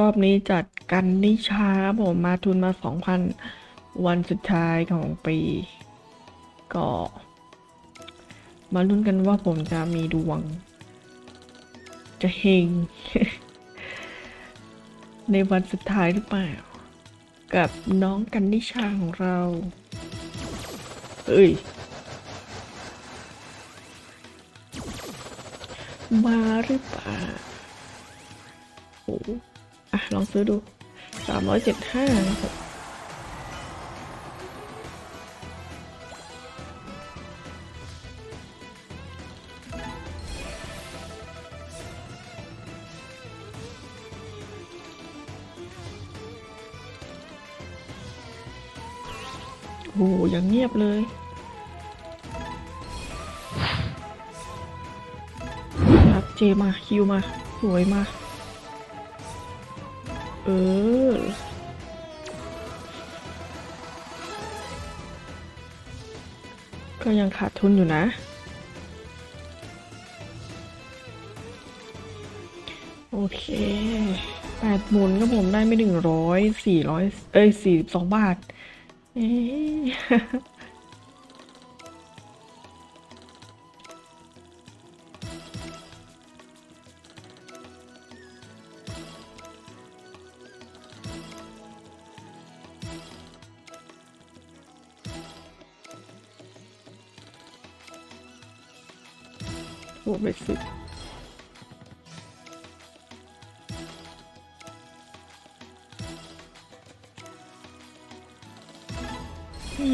รอบนี้จัดกันนิชาผมมาทุนมาสองพันวันสุดท้ายของปี ก็ มาลุ้นกันว่าผมจะมีดวง จะเฮง ในวันสุดท้ายหรือเปล่า กับน้องกันนิชาของเรา เอ้ย มาหรือเปล่าโอ้ ลองซื้อดูสามร้อยเจ็ดห้าครับโอ้ยังเงียบเลย ครับเจมา คิวมา สวยมา ออก็ยังขาดทุนอยู่นะ โอเคแปดหมุนก็ผมได้ไม่ถึงร้อยสี่ร้อยเอ้ยสี่สิบสองบาทเอ๊ะโอ้ไปสิ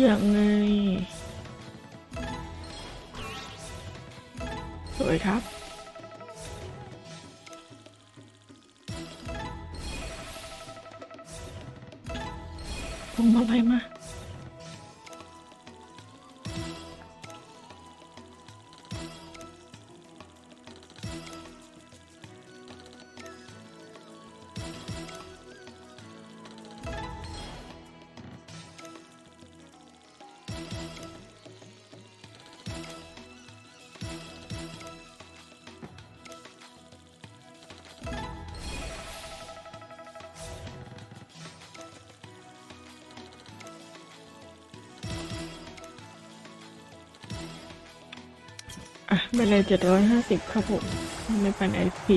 ยังไงสวยครับผมอะไรมา ไปเลยเจ็ดร้อยห้าสิบครับผมไม่เป็นไอพี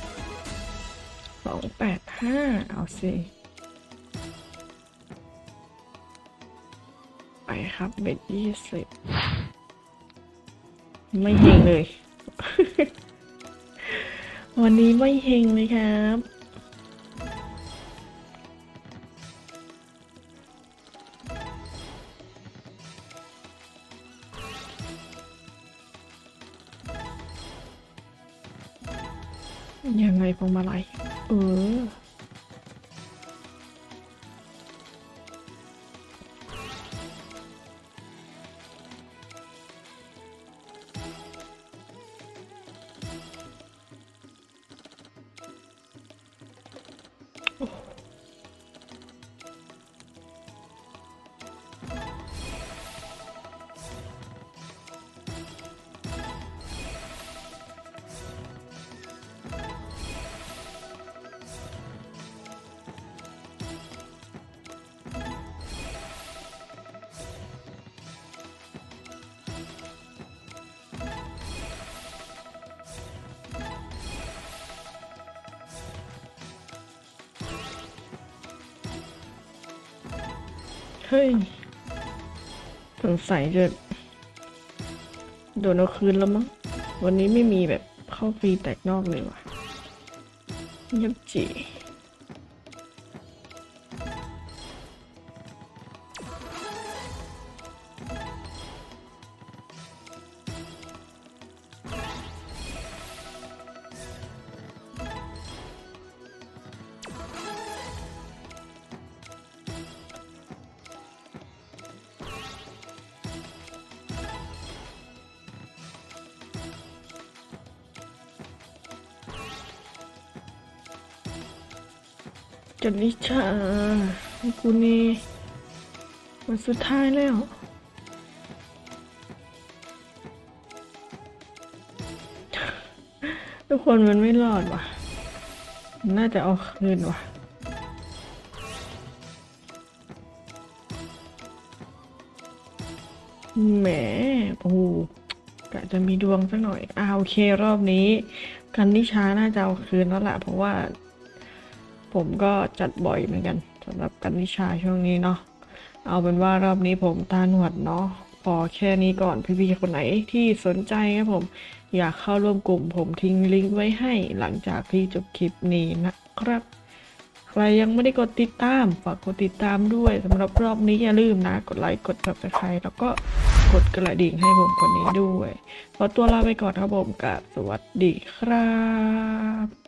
องแปดห้าเอาสิ ไปครับเบ็ดยี่สิบไม่เฮงเลย วันนี้ไม่เฮงเลยครับยังไงพวงมาลัย เเฮ้ยสงสัยจะโดนเอาคืนแล้วมั้ง วันนี้ไม่มีแบบเข้าฟรีแตกนอกเลยว่ะเงียบจี กันนิชากูนี่วันสุดท้ายแล้วทุกคนมันไม่รอดว่ะ น่าจะเอาคืนว่ะแหมโอ้กะจะมีดวงสักหน่อยอ่าโอเครอบนี้ กันนิชาน่าจะเอาคืนแล้วแหละเพราะว่า ผมก็จัดบ่อยเหมือนกันสำหรับกันนิชาช่วงนี้เนาะเอาเป็นว่ารอบนี้ผมตาหนวดเนาะพอแค่นี้ก่อนพี่ๆคนไหนที่สนใจครับผม อยากเข้าร่วมกลุ่ม ผมทิ้งลิงก์ไว้ให้หลังจากที่จบคลิปนี้นะครับ ใครยังไม่ได้กดติดตามฝากกดติดตามด้วยสำหรับรอบนี้อย่าลืมนะ กดไลค์กด subscribe แล้วก็กดกระดิ่งให้ผมคนนี้ด้วยขอตัวลาไปก่อนครับผมกับสวัสดีครับ